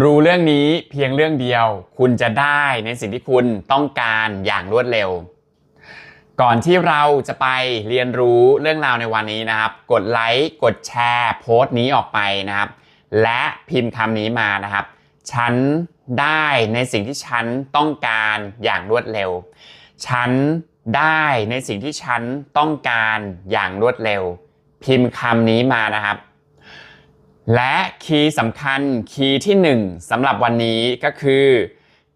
รู้เรื่องนี้เพียงเรื่องเดียว คุณจะได้ในสิ่งที่คุณต้องการอย่างรวดเร็ว ก่อนที่เราจะไปเรียนรู้เรื่องราวในวันนี้นะครับ กดไลค์กดแชร์โพสต์นี้ออกไปนะครับ และพิมพ์คำนี้มานะครับ ฉันได้ในสิ่งที่ฉันต้องการอย่างรวดเร็ว ฉันได้ในสิ่งที่ฉันต้องการอย่างรวดเร็ว พิมพ์คำนี้มานะครับ และคีย์สำคัญคีย์ที่หนึ่งสำหรับวันนี้ก็คือ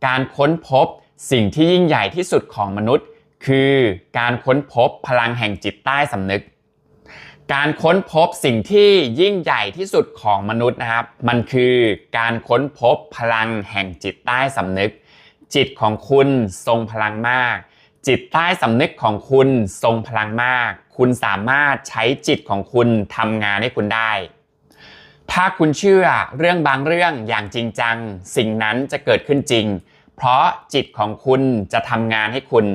การค้นพบสิ่งที่ยิ่งใหญ่ที่สุดของมนุษย์ คือการค้นพบพลังแห่งจิตใต้สำนึก การค้นพบสิ่งที่ยิ่งใหญ่ที่สุดของมนุษย์นะครับ มันคือการค้นพบพลังแห่งจิตใต้สำนึก จิตของคุณทรงพลังมาก จิตใต้สำนึกของคุณทรงพลังมาก คุณสามารถใช้จิตของคุณทำงานให้คุณได้ ถ้าคุณเชื่อเรื่องบางเรื่องอย่างจริงจัง สิ่งนั้นจะเกิดขึ้นจริง เพราะจิตของคุณจะทำงานให้คุณ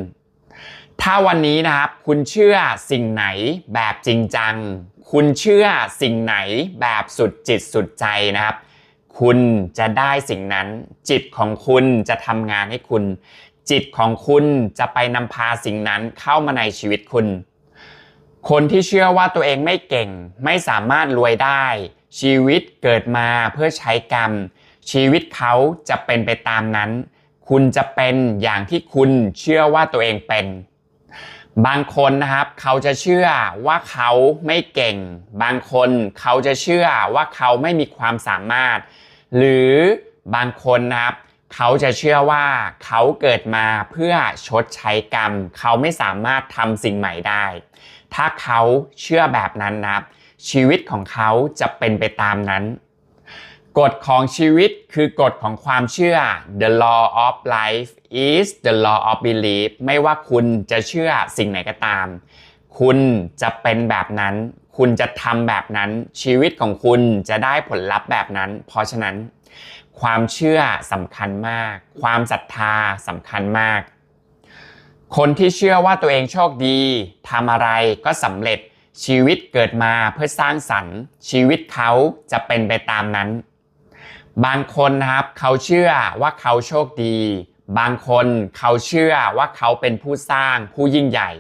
ถ้าวันนี้นะครับ คุณเชื่อสิ่งไหนแบบจริงจัง คุณเชื่อสิ่งไหนแบบสุดจิตสุดใจนะครับ คุณจะได้สิ่งนั้น จิตของคุณจะทำงานให้คุณ จิตของคุณจะไปนำพาสิ่งนั้นเข้ามาในชีวิตคุณ คนที่เชื่อว่าตัวเองไม่เก่ง ไม่สามารถรวยได้ ชีวิตเกิดมาเพื่อใช้กรรม ชีวิตเขาจะเป็นไปตามนั้น คุณจะเป็นอย่างที่คุณเชื่อว่าตัวเองเป็น บางคนนะครับ เขาจะเชื่อว่าเขาไม่เก่ง บางคนเขาจะเชื่อว่าเขาไม่มีความสามารถ หรือบางคนนะครับเขาจะเชื่อว่าเขาเกิดมาเพื่อชดใช้กรรม เขาไม่สามารถทำสิ่งใหม่ได้ ถ้าเขาเชื่อแบบนั้นนะครับ ชีวิตของเขาจะเป็นไปตามนั้น กฎของชีวิตคือกฎของความเชื่อ the law of life is the law of belief ไม่ว่าคุณจะเชื่อสิ่งไหนก็ตาม คุณจะเป็นแบบนั้น คุณจะทำแบบนั้น ชีวิตของคุณจะได้ผลลัพธ์แบบนั้น เพราะฉะนั้น ความเชื่อสำคัญมาก ความศรัทธาสำคัญมาก คนที่เชื่อว่าตัวเองโชคดีทำอะไรก็สำเร็จ ชีวิตเกิดมาเพื่อสร้างสรรค์ ชีวิตเขาจะเป็นไปตามนั้น บางคนนะครับเขาเชื่อว่าเขาโชคดี บางคนเขาเชื่อว่าเขาเป็นผู้สร้างผู้ยิ่งใหญ่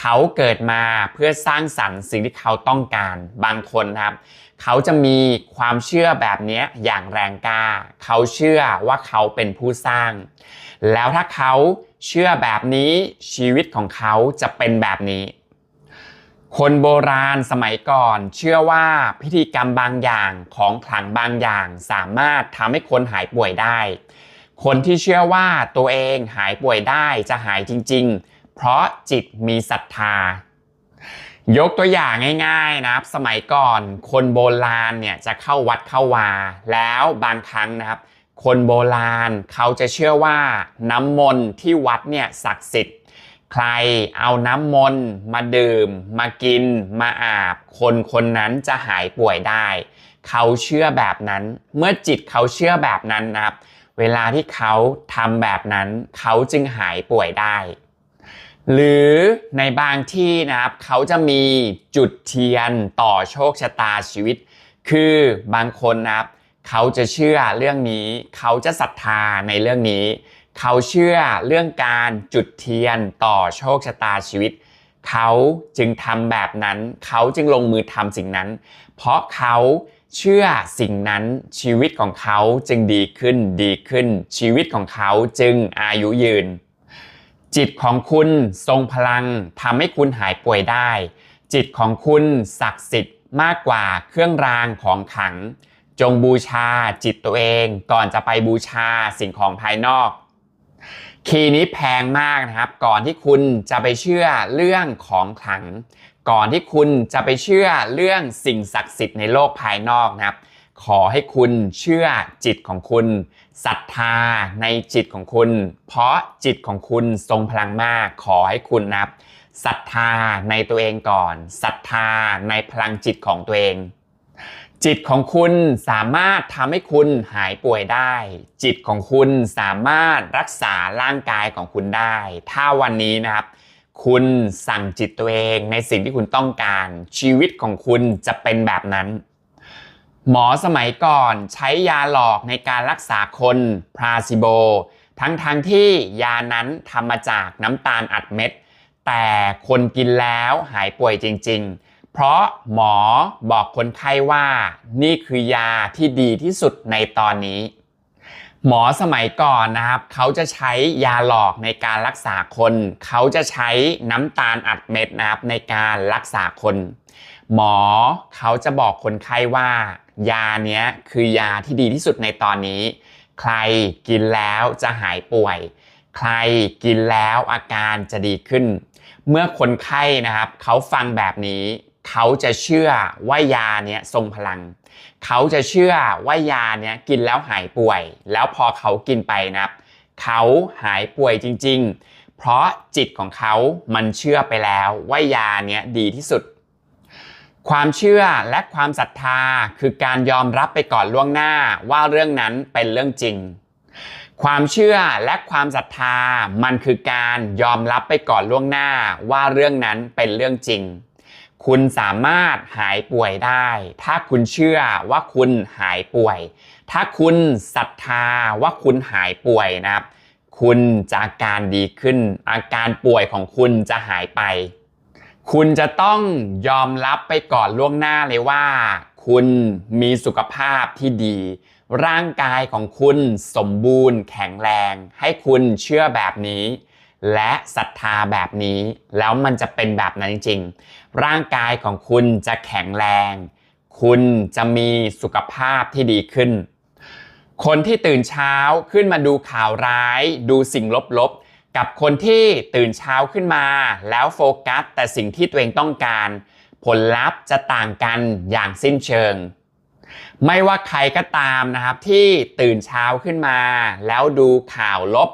เขาเกิดมาเพื่อสร้างสรรค์สิ่งที่เขาต้องการ บางคนนะครับ เขาจะมีความเชื่อแบบนี้อย่างแรงกล้า เขาเชื่อว่าเขาเป็นผู้สร้าง แล้วถ้าเขาเชื่อแบบนี้ชีวิตของเขาจะเป็นแบบนี้ คนโบราณสมัยก่อน เชื่อว่าพิธีกรรมบางอย่างของขลังบางอย่างสามารถทำให้คนหายป่วยได้ คนที่เชื่อว่าตัวเองหายป่วยได้จะหายจริง ๆ เพราะจิตมีศรัทธา ยกตัวอย่างง่ายๆนะครับ สมัยก่อนคนโบราณเนี่ยจะเข้าวัดเข้าวา แล้วบางครั้งนะครับ คนโบราณเขาจะเชื่อว่าน้ำมนต์ที่วัดเนี่ยศักดิ์สิทธิ์ ใครเอาน้ำมนต์มาดื่ม มากิน มาอาบ คนคนนั้นจะหายป่วยได้ เขาเชื่อแบบนั้น เมื่อจิตเขาเชื่อแบบนั้นนะครับ เวลาที่เขาทำแบบนั้นเขาจึงหายป่วยได้ หรือในบางที่นะครับ เขาจะมีจุดเทียนต่อโชคชะตาชีวิต คือบางคนนะครับ เขาจะเชื่อเรื่องนี้ เขาจะศรัทธาในเรื่องนี้ เขาเชื่อเรื่องการจุดเทียนต่อโชคชะตาชีวิต เขาจึงทำแบบนั้น เขาจึงลงมือทำสิ่งนั้น เพราะเขาเชื่อสิ่งนั้นชีวิตของเขาจึงดีขึ้นดีขึ้น ชีวิตของเขาจึงอายุยืน จิตของคุณทรงพลังทำให้คุณหายป่วยได้ จิตของคุณศักดิ์สิทธิ์มากกว่าเครื่องรางของขัง จงบูชาจิตตัวเองก่อนจะไปบูชาสิ่งของภายนอก คีย์นี้แพงมากนะครับ ก่อนที่คุณจะไปเชื่อเรื่องของขลัง ก่อนที่คุณจะไปเชื่อเรื่องสิ่งศักดิ์สิทธิ์ในโลกภายนอกนะครับ ขอให้คุณเชื่อจิตของคุณศรัทธาในจิตของคุณ เพราะจิตของคุณทรงพลังมาก ขอให้คุณนะครับศรัทธาในตัวเองก่อนศรัทธาในพลังจิตของตัวเอง จิตของคุณสามารถทำให้คุณหายป่วยได้ จิตของคุณสามารถรักษาร่างกายของคุณได้ ถ้าวันนี้นะครับ คุณสั่งจิตตัวเองในสิ่งที่คุณต้องการ ชีวิตของคุณจะเป็นแบบนั้น หมอสมัยก่อนใช้ยาหลอกในการรักษาคนพราซิโบ ทั้งๆทที่ยานั้นทำมาจากน้ำตาลอัดเม็ด แต่คนกินแล้วหายป่วยจริง ๆ เพราะหมอบอกคนไข้ว่า นี่คือยาที่ดีที่สุดในตอนนี้ หมอสมัยก่อนนะครับ เขาจะใช้ยาหลอกในการรักษาคน เขาจะใช้น้ำตาลอัดเม็ดนะครับในการรักษาคน หมอเขาจะบอกคนไข้ว่า ยาเนี้ยคือยาที่ดีที่สุดในตอนนี้ ใครกินแล้วจะหายป่วย ใครกินแล้วอาการจะดีขึ้นเมื่อคนไข้นะครับ เขาฟังแบบนี้ เขาจะเชื่อว่ายาเนี้ยทรงพลัง เขาจะเชื่อว่ายาเนี้ยกินแล้วหายป่วย แล้วพอเขากินไปนะครับเขาหายป่วยจริง ๆ เพราะจิตของเขามันเชื่อไปแล้วว่ายาเนี้ยดีที่สุด ความเชื่อและความศรัทธาคือการยอมรับไปก่อนล่วงหน้าว่าเรื่องนั้นเป็นเรื่องจริง ความเชื่อและความศรัทธามันคือการยอมรับไปก่อนล่วงหน้าว่าเรื่องนั้นเป็นเรื่องจริง คุณสามารถหายป่วยได้ ถ้าคุณเชื่อว่าคุณหายป่วย ถ้าคุณศรัทธาว่าคุณหายป่วยนะครับ คุณจะอาการดีขึ้น อาการป่วยของคุณจะหายไป คุณจะต้องยอมรับไปก่อนล่วงหน้าเลยว่า คุณมีสุขภาพที่ดี ร่างกายของคุณสมบูรณ์ แข็งแรง ให้คุณเชื่อแบบนี้และศรัทธาแบบนี้แล้วมันจะเป็นแบบนั้นจริง ร่างกายของคุณจะแข็งแรง คุณจะมีสุขภาพที่ดีขึ้น คนที่ตื่นเช้าขึ้นมาดูข่าวร้าย ดูสิ่งลบๆ กับคนที่ตื่นเช้าขึ้นมา แล้วโฟกัส แต่สิ่งที่ตัวเองต้องการ ผลลัพธ์จะต่างกันอย่างสิ้นเชิง ไม่ว่าใครก็ตามนะครับที่ตื่นเช้าขึ้นมา แล้วดูข่าวลบ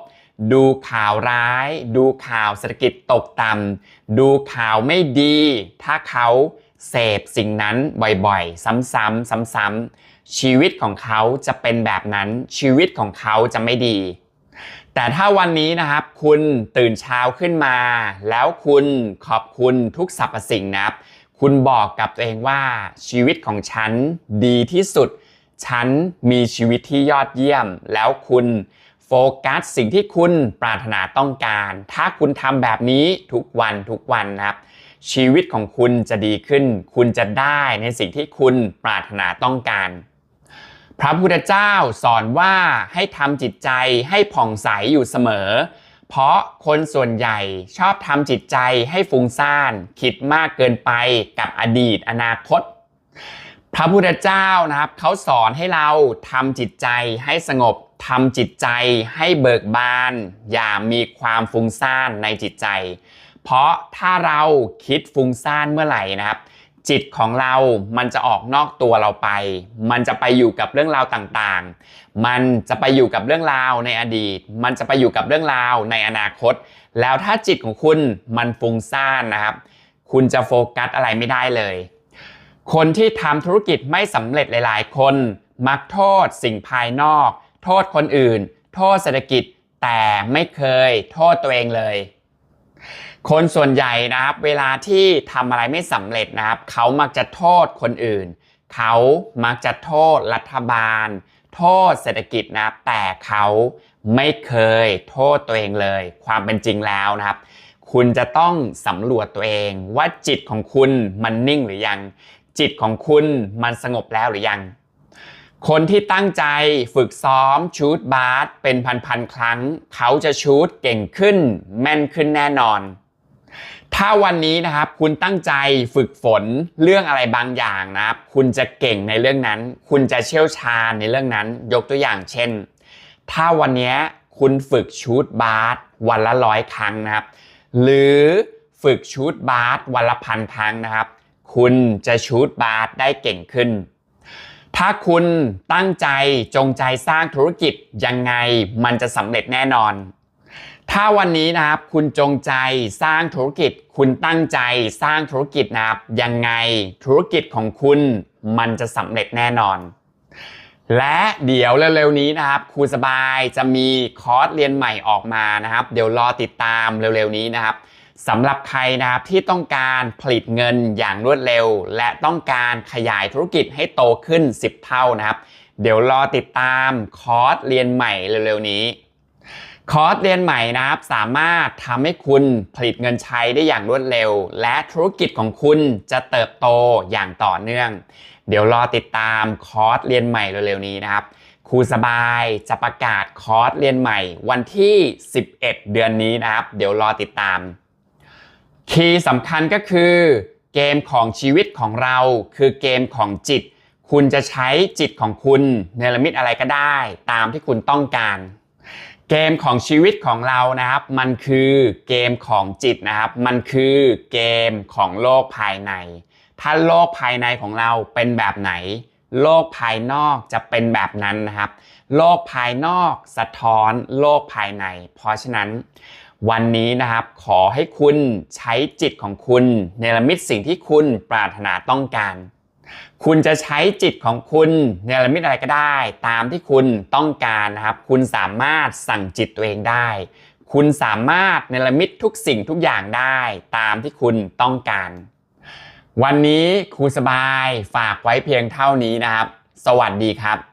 ดูข่าวร้าย ดูข่าวเศรษฐกิจตกต่ำดูข่าวไม่ดี ถ้าเขาเสพสิ่งนั้นบ่อยๆ ซ้ำๆซ้ำๆชีวิตของเขาจะเป็นแบบนั้น ชีวิตของเขาจะไม่ดี แต่ถ้าวันนี้นะครับ คุณตื่นเช้าขึ้นมา แล้วคุณขอบคุณทุกสรรพสิ่งนะครับ คุณบอกกับตัวเองว่าชีวิตของฉันดีที่สุด ฉันมีชีวิตที่ยอดเยี่ยม แล้วคุณ โฟกัสสิ่งที่คุณปรารถนาต้องการ ถ้าคุณทำแบบนี้ทุกวันทุกวันนะครับ ชีวิตของคุณจะดีขึ้น คุณจะได้ในสิ่งที่คุณปรารถนาต้องการ พระพุทธเจ้าสอนว่าให้ทำจิตใจให้ผ่องใสอยู่เสมอ เพราะคนส่วนใหญ่ชอบทำจิตใจให้ฟุ้งซ่าน คิดมากเกินไปกับอดีตอนาคตพระพุทธเจ้านะครับเขาสอนให้เราทำจิตใจให้สงบ ทำจิตใจให้เบิกบาน อย่ามีความฟุ้งซ่านในจิตใจ เพราะถ้าเราคิดฟุ้งซ่านเมื่อไหร่นะครับ จิตของเรามันจะออกนอกตัวเราไป มันจะไปอยู่กับเรื่องราวต่างๆ มันจะไปอยู่กับเรื่องราวในอดีต มันจะไปอยู่กับเรื่องราวในอนาคต แล้วถ้าจิตของคุณมันฟุ้งซ่านนะครับ คุณจะโฟกัสอะไรไม่ได้เลย คนที่ทำธุรกิจไม่สำเร็จหลาย ๆ คนมักโทษสิ่งภายนอก โทษคนอื่น โทษเศรษฐกิจแต่ไม่เคยโทษตัวเองเลย คนส่วนใหญ่นะครับ เวลาที่ทำอะไรไม่สำเร็จนะครับ เขามักจะโทษคนอื่น เขามักจะโทษรัฐบาล โทษเศรษฐกิจนะครับ แต่เขาไม่เคยโทษตัวเองเลย ความเป็นจริงแล้วนะครับคุณจะต้องสำรวจตัวเองว่าจิตของคุณมันนิ่งหรือยัง จิตของคุณมันสงบแล้วหรือยัง คนที่ตั้งใจฝึกซ้อมชูตบาสเป็นพันๆครั้ง เขาจะชูตเก่งขึ้น แม่นขึ้นแน่นอน ถ้าวันนี้นะครับ คุณตั้งใจฝึกฝนเรื่องอะไรบางอย่างนะครับ คุณจะเก่งในเรื่องนั้น คุณจะเชี่ยวชาญในเรื่องนั้น ยกตัวอย่างเช่น ถ้าวันนี้คุณฝึกชูตบาสวันละร้อยครั้งนะครับ หรือฝึกชูตบาสวันละพันครั้งนะครับ คุณจะชูตบาสได้เก่งขึ้น ถ้าคุณตั้งใจจงใจสร้างธุรกิจยังไงมันจะสำเร็จแน่นอน ถ้าวันนี้นะครับคุณจงใจสร้างธุรกิจ คุณตั้งใจสร้างธุรกิจนะครับยังไงธุรกิจของคุณมันจะสำเร็จแน่นอน และเดี๋ยวเร็วๆนี้นะครับครูสบายจะมีคอร์สเรียนใหม่ออกมานะครับ เดี๋ยวรอติดตามเร็วๆนี้นะครับ สำหรับใครนะครับที่ต้องการผลิตเงินอย่างรวดเร็ว และต้องการขยายธุรกิจให้โตขึ้น 10 เท่านะครับ เดี๋ยวรอติดตามคอร์สเรียนใหม่เร็วๆนี้คอร์สเรียนใหม่นะครับสามารถทำให้คุณผลิตเงินใช้ได้อย่างรวดเร็ว และธุรกิจของคุณจะเติบโตอย่างต่อเนื่อง เดี๋ยวรอติดตามคอร์สเรียนใหม่เร็วๆนี้นะครับครูสบายจะประกาศคอร์สเรียนใหม่ วันที่ 11 เดือนนี้นะครับ เดี๋ยวรอติดตาม คีย์สำคัญก็คือเกมของชีวิตของเราคือเกมของจิต คุณจะใช้จิตของคุณเนรมิตอะไรก็ได้ ตามที่คุณต้องการ เกมของชีวิตของเรานะครับ มันคือเกมของจิตนะครับ มันคือเกมของโลกภายใน ถ้าโลกภายในของเราเป็นแบบไหน โลกภายนอกจะเป็นแบบนั้นนะครับ โลกภายนอกสะท้อนโลกภายใน เพราะฉะนั้น วันนี้นะครับขอให้คุณใช้จิตของคุณเนรมิตสิ่งที่คุณปรารถนาต้องการ คุณจะใช้จิตของคุณเนรมิตอะไรก็ได้ ตามที่คุณต้องการนะครับ คุณสามารถสั่งจิตตัวเองได้ คุณสามารถเนรมิตทุกสิ่งทุกอย่างได้ ตามที่คุณต้องการ วันนี้ครูสบายฝากไว้เพียงเท่านี้นะครับ สวัสดีครับ